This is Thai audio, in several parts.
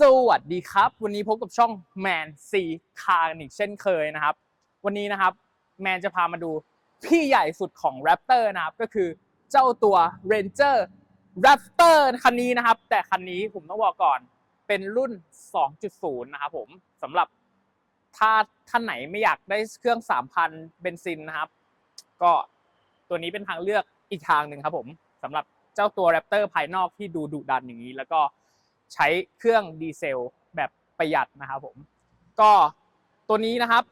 สวัสดีครับ วันนี้พบกับช่องแมนซีคาร์อีกเช่นเคยนะครับ วันนี้นะครับแมนจะพามาดูพี่ใหญ่สุดของแรปเตอร์นะครับ ก็คือเจ้าตัว Ranger Raptor คันนี้นะครับ แต่คันนี้ผมต้องบอกก่อนเป็นรุ่น 2.0 นะครับผมสำหรับถ้าท่านไหนไม่อยากได้เครื่อง 3,000 เบนซินนะครับ ก็ตัวนี้เป็นทางเลือกอีกทางหนึ่งครับผมสำหรับเจ้าตัว Raptor ภายนอกที่ดูดุดันอย่างนี้แล้วก็ ใช้เครื่องดีเซลแบบประหยัดนะครับผม ก็ตัวนี้นะครับ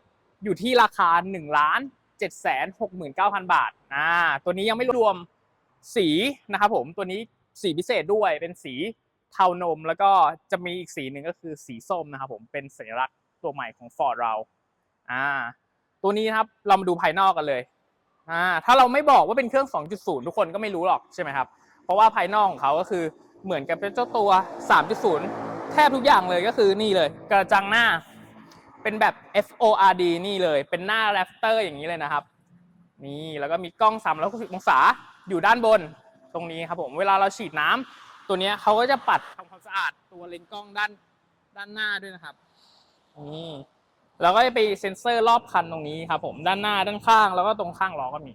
อยู่ที่ราคา1ล้าน7 6 9 0 0 0 บาทอ่าตัวนี้ยังไม่รวมสีนะครับผมตัวนี้สีพิเศษด้วยเป็นสีเทานม แล้วก็จะมีอีกสีหนึ่งก็คือสีส้มนะครับผมเป็นสัญลักษณ์ตัวใหม่ของ Ford เราอ่าตัวนี้นะครับเรามาดูภายนอกกันเลยอ่าถ้าเราไม่บอกว่าเป็นเครื่อง 2.0 ทุกคนก็ไม่รู้หรอกใช่ไหมครับ เพราะว่าภายนอกของเขาก็คือ เหมือนกับเป็นเจ้าตัว 3.0 แทบทุกอย่างเลยก็คือนี่เลย กระจังหน้า เป็นแบบ FORD นี่เลย เป็นหน้าแรปเตอร์อย่างนี้เลยนะครับ นี่แล้วก็มีกล้อง 360 องศาอยู่ด้านบนตรงนี้ครับผม เวลาเราฉีดน้ำตัวนี้เขาก็จะปัดทำความสะอาดตัวเลนส์กล้องด้านด้านหน้าด้วยนะครับนี่แล้วก็จะไปเซ็นเซอร์รอบคันตรงนี้ครับผมด้านหน้าด้านข้างแล้วก็ตรงข้างล้อก็มี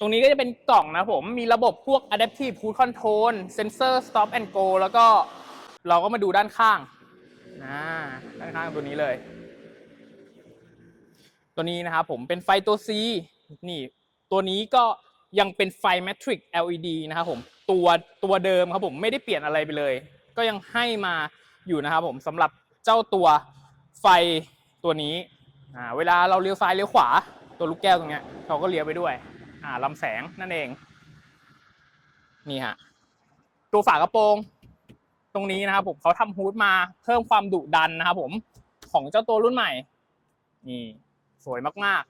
ตรงนี้ก็จะเป็นกล่องนะผม มีระบบพวก adaptive cruise control sensor stop and go แล้วก็เราก็มาดูด้านข้างนะด้านข้างตัวนี้เลย ตัวนี้นะครับผมเป็นไฟตัว C นี่ ตัวนี้ก็ยังเป็นไฟ Matrix LED นะครับผม ตัวตัวเดิมครับผมไม่ได้เปลี่ยนอะไรไปเลย ก็ยังให้มาอยู่นะครับผมสำหรับเจ้าตัวไฟตัวนี้ เวลาเราเลี้ยวซ้ายเลี้ยวขวา ตัวลูกแก้วตรงเนี้ยเขาก็เลี้ยวไปด้วย อ่าลำแสงนั่นเอง นี่ฮะตัวฝากระโปรง ตรงนี้นะครับผมเขาทำฮูดมาเพิ่มความดุดันนะครับผมของเจ้าตัวรุ่นใหม่ นี่ สวยมาก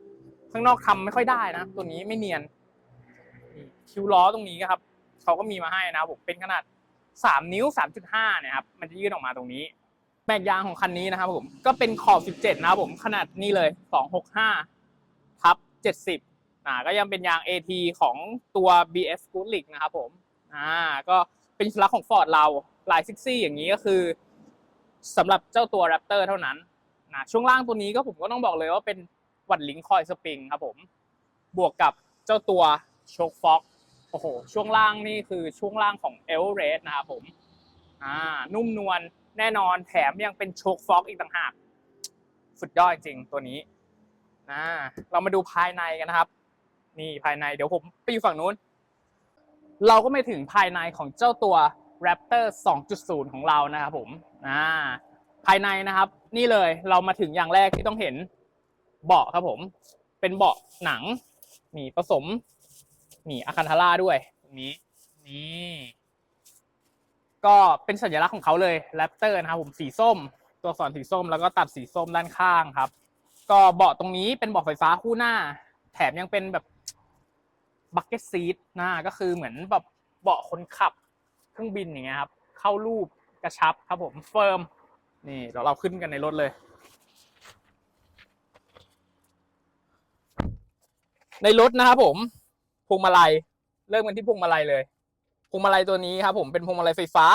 ๆ ข้างนอกทำไม่ค่อยได้นะ ตัวนี้ไม่เนียนนี่คิวล้อตรงนี้ครับเขาก็มีมาให้นะครับผมเป็นขนาด 3 นิ้ว 3.5เนี่ยครับ มันจะยื่นออกมาตรงนี้แม็กยางของคันนี้นะครับผมก็เป็นขอบ 17 นะครับผมขนาดนี้เลย 265ทับ70 อ่าก็ยังเป็นยาง AT ของตัว BF Good l i g นะครับผมอ่าก็เป็นสัญลักษณ์ของ Ford เราลายซิกซี่อย่างนี้ก็คือสำหรับเจ้าตัว Raptor เท่านั้นนะช่วงล่างตัวนี้ก็ผมก็ต้องบอกเลยว่าเป็นวัดลิงคอยสปริงครับผม บวกกับเจ้าตัวโชคฟ็อกโอ้โหช่วงล่างนี่คือช่วงล่างของเอลเรสนะครับผมอ่านุ่มนวลแน่นอนแถมยังเป็นโชคฟ็อกอีกต่างหากสุดยอดจริงตัวนี้อ่าเรามาดูภายในกันนะครับ นี่ภายในเดี๋ยวผมไปอยู่ฝั่งนู้น เราก็ไม่ถึงภายในของเจ้าตัว Raptor 2.0 ของเรานะครับผมอ่าภายในนะครับ นี่เลยเรามาถึงอย่างแรกที่ต้องเห็นเบาะครับผม เป็นเบาะหนังนี่ผสมนี่อาคันทาร่าด้วยตรงนี้นี่ก็เป็นสัญลักษณ์ของเขาเลย Raptor นะครับผมสีส้ม ตัวอักษรสีส้มแล้วก็ตัดสีส้มด้านข้างครับ ก็เบาะตรงนี้เป็นเบาะไฟฟ้าคู่หน้า แถมยังเป็นแบบ บักเก็ตซีทนะก็คือเหมือนแบบเบาะคนขับเครื่องบินอย่างเงี้ยครับ เข้ารูปกระชับครับผมเฟิร์มนี่เดี๋ยวเราขึ้นกันในรถเลย ในรถนะครับผมพวงมาลัยเริ่มกันที่พวงมาลัยเลยพวงมาลัยตัวนี้ครับผมเป็นพวงมาลัยไฟฟ้า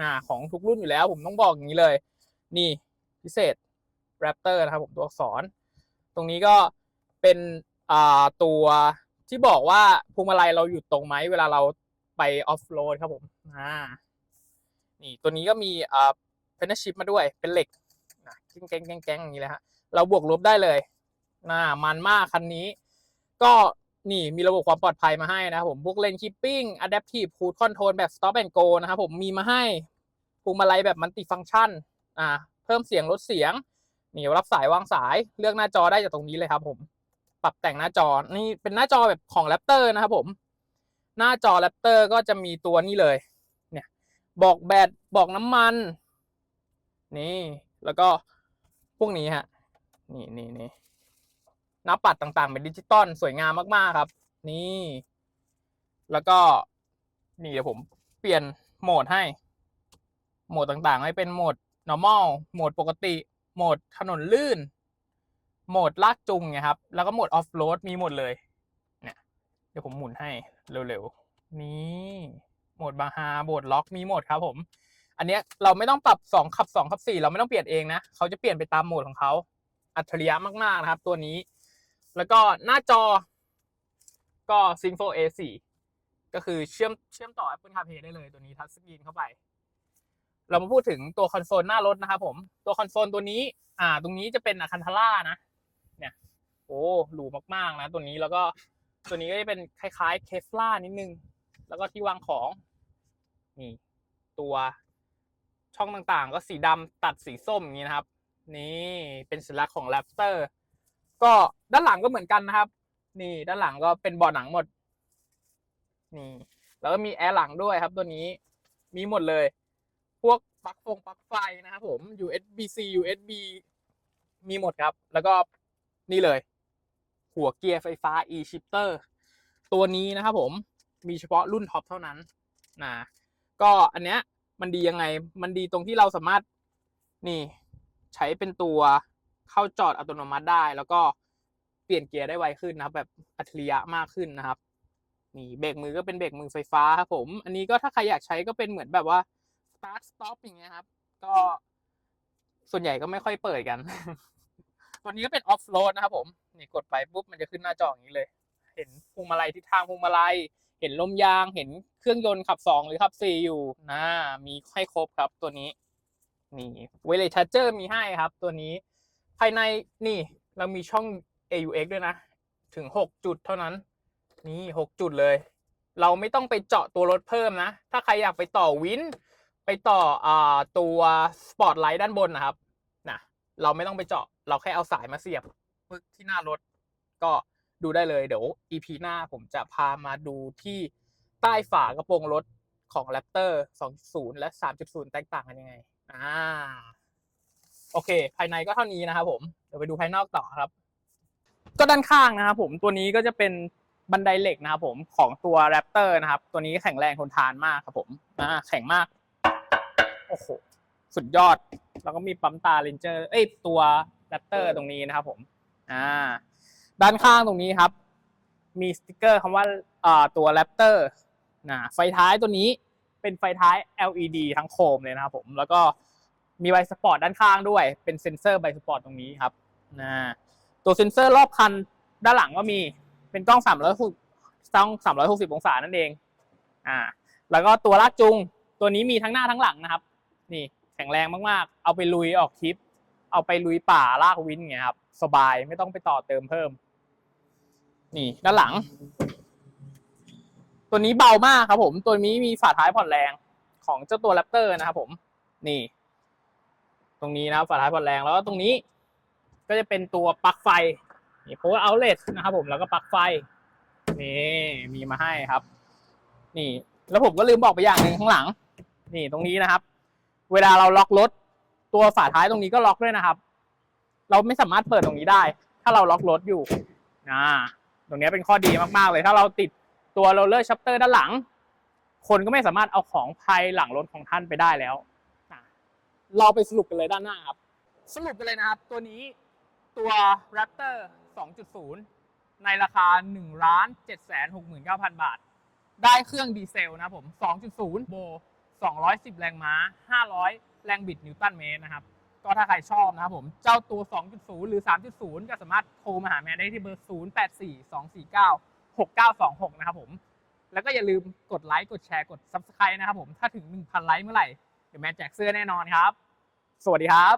อ่าของทุกรุ่นอยู่แล้ว ผมต้องบอกอย่างนี้เลย นี่พิเศษ Raptor นะครับผมตัวอักษร ตรงนี้ก็เป็นอ่าตัว ที่บอกว่าพวงมาลัยเราอยู่ตรงไหมเวลาเราไปออฟโรดครับผมอ่านี่ตัวนี้ก็มีอ่าเพนชิปมาด้วยเป็นเหล็กนะแก๊งแกงแกงอย่างนี้เลยฮะเราบวกลบได้เลยน่ามันมากคันนี้ ก็นี่มีระบบความปลอดภัยมาให้นะครับผมพวกเลนคิปปิ้งอะแดปทีฟคูดคอนโทรลแบบ stop and go นะครับผมมีมาให้พวงมาลัยแบบมันติฟัง c t ชันอ่าเพิ่มเสียงลดเสียงนี่รับสายวางสายเลือกหน้าจอได้จากตรงนี้เลยครับผม ปรับแต่งหน้าจอ นี่เป็นหน้าจอแบบของ Raptor นะครับผม หน้าจอ Raptor ก็จะมีตัวนี้เลย เนี่ย บอกแบต บอกน้ำมัน นี่ แล้วก็พวกนี้ฮะ นี่นี่นี่หน้าปัดต่างๆ เป็นดิจิตอลสวยงามมากๆครับ นี่ แล้วก็ นี่เดี๋ยวผมเปลี่ยนโหมดให้ โหมดต่างๆ ให้เป็นโหมด normal โหมดปกติ โหมดถนนลื่น โหมดลากจูงไงครับ แล้วก็โหมดออฟโรดมีหมดเลยเนี่ยเดี๋ยวผมหมุนให้เร็วๆ นี่โหมดบาฮาโหมดล็อกมีหมดครับผม อันเนี้ยเราไม่ต้องปรับสองขับสองขับสี่เราไม่ต้องเปลี่ยนเองนะเขาจะเปลี่ยนไปตามโหมดของเขาอัจฉริยะมากๆนะครับ ตัวนี้ แล้วก็หน้าจอก็ s y n c 4 A4 ก็คือเชื่อมเชื่อมต่อ Apple CarPlay ได้เลยตัวนี้ทัชสกรีนเข้าไป เรามาพูดถึงตัวคอนโซลหน้ารถนะครับผม ตัวคอนโซลตัวนี้ อ่า ตรงนี้จะเป็นอะคันทาร่านะ เนี่ยโอ้หรูมากๆนะตัวนี้แล้วก็ตัวนี้ก็จะเป็นคล้ายๆเคฟล่านิดนึง แล้วก็ที่วางของนี่ตัวช่องต่างๆ ก็สีดำตัดสีส้มอย่างนี้นะครับ นี่เป็นสัญลักษณ์ของ Raptor ก็ด้านหลังก็เหมือนกันนะครับ นี่ด้านหลังก็เป็นเบาะหนังหมด นี่ แล้วก็มีแอร์หลังด้วยครับ ตัวนี้มีหมดเลย พวกปลั๊กฟงปลั๊กไฟนะครับผม USB C USB มีหมดครับ แล้วก็ นี่เลย หัวเกียร์ไฟฟ้า e shifter ตัวนี้นะครับผมมีเฉพาะรุ่นท็อปเท่านั้นนะก็อันเนี้ยมันดียังไง มันดีตรงที่เราสามารถนี่ใช้เป็นตัวเข้าจอดอัตโนมัติได้ แล้วก็เปลี่ยนเกียร์ได้ไวขึ้นนะครับ แบบอัจฉริยะมากขึ้นนะครับ นี่เบรกมือก็เป็นเบรกมือไฟฟ้าครับผม อันนี้ก็ถ้าใครอยากใช้ก็เป็นเหมือนแบบว่า start stop อย่างเงี้ยครับ ก็ส่วนใหญ่ก็ไม่ค่อยเปิดกัน ตัวนี้ก็เป็น off road นะครับผม นี่กดไปปุ๊บมันจะขึ้นหน้าจออย่างนี้เลย เห็นพวงมาลัยทิศทางพวงมาลัย เห็นลมยาง เห็นเครื่องยนต์ขับสองหรือขับสี่อยู่นะมีให้ครบครับตัวนี้ นี่เวลชาร์เจอร์มีให้ครับ ตัวนี้ ภายในนี่เรามีช่อง AUX ด้วยนะ ถึงหกจุดเท่านั้น นี่หกจุดเลย เราไม่ต้องไปเจาะตัวรถเพิ่มนะ ถ้าใครอยากไปต่อวินไปต่ออตัวสปอตไลท์ด้านบนนะครับนะเราไม่ต้องไปเจาะ เราแค่เอาสายมาเสียบที่หน้ารถ ก็ดูได้เลยเดี๋ยว EP หน้าผมจะพามาดูที่ใต้ฝากระโปรงรถของ Raptor 2.0 และ 3.0 แตกต่างกันยังไง อ่า โอเค ภายในก็เท่านี้นะครับผม เดี๋ยวไปดูภายนอกต่อครับ ก็ด้านข้างนะครับผม ตัวนี้ก็จะเป็นบันไดเหล็กนะครับผม ของตัว Raptor นะครับ ตัวนี้แข็งแรงทนทานมากครับผม อ่า แข็งมาก โอ้โห สุดยอด แล้วก็มีปั๊มตาเลนเจอร์ เอ้ย ตัว Raptor ตรงนี้นะครับผมอ่าด้านข้างตรงนี้ครับ มีสติกเกอร์คำว่าอ่าตัว Raptor นะไฟท้ายตัวนี้เป็นไฟท้าย LED ทั้งโคมเลยนะครับผมแล้วก็มีใบสปอร์ตด้านข้างด้วย เป็นเซ็นเซอร์ใบสปอร์ตตรงนี้ครับนะตัวเซ็นเซอร์รอบคันด้านหลังก็มีเป็นกล้อง360กล้อง360 องศานั่นเองอ่าแล้วก็ตัวลากจูงตัวนี้มีทั้งหน้าทั้งหลังนะครับ นี่แข็งแรงมากๆ เอาไปลุยออกทริป เอาไปลุยป่าลากวินอย่างครับ สบายไม่ต้องไปต่อเติมเพิ่ม นี่ด้านหลัง ตัวนี้เบามากครับผม ตัวนี้มีฝาท้ายผ่อนแรงของเจ้าตัวแรปเตอร์นะครับผม นี่ ตรงนี้นะครับฝาท้ายผ่อนแรงแล้วก็ตรงนี้ ก็จะเป็นตัวปลั๊กไฟนี่ power outlet นะครับผมแล้วก็ปลั๊กไฟนี่มีมาให้ครับ นี่ แล้วผมก็ลืมบอกไปอย่างหนึ่งข้างหลัง นี่ตรงนี้นะครับ เวลาเราล็อกรถ ตัวฝาท้ายตรงนี้ก็ล็อกด้วยนะครับ เราไม่สามารถเปิดตรงนี้ได้ ถ้าเราล็อกรถอยู่นะตรงนี้เป็นข้อดีมากๆเลย ถ้าเราติดตัวโรลเลอร์ชัปเตอร์ด้านหลัง คนก็ไม่สามารถเอาของภายหลังรถของท่านไปได้แล้วเราไปสรุปกันเลยด้านหน้าครับ สรุปกันเลยนะครับ ตัวนี้ตัว Raptor 2.0 ในราคา1ล้าน769,000 บาท ได้เครื่องดีเซลนะผม 2.0 โบ 210 แรงม้า 500 แรงบิดนิวตันเมตรนะครับ ก็ถ้าใครชอบนะครับผม เจ้าตัว 2.0 หรือ 3.0 ก็สามารถโทรมาหาแม่ได้ที่เบอร์ 084249 6926 นะครับผม แล้วก็อย่าลืมกดไลค์ กดแชร์ กด Subscribe นะครับผม ถ้าถึง 1,000 ไลค์เมื่อไหร่ เดี๋ยวแม่แจกเสื้อแน่นอนครับ สวัสดีครับ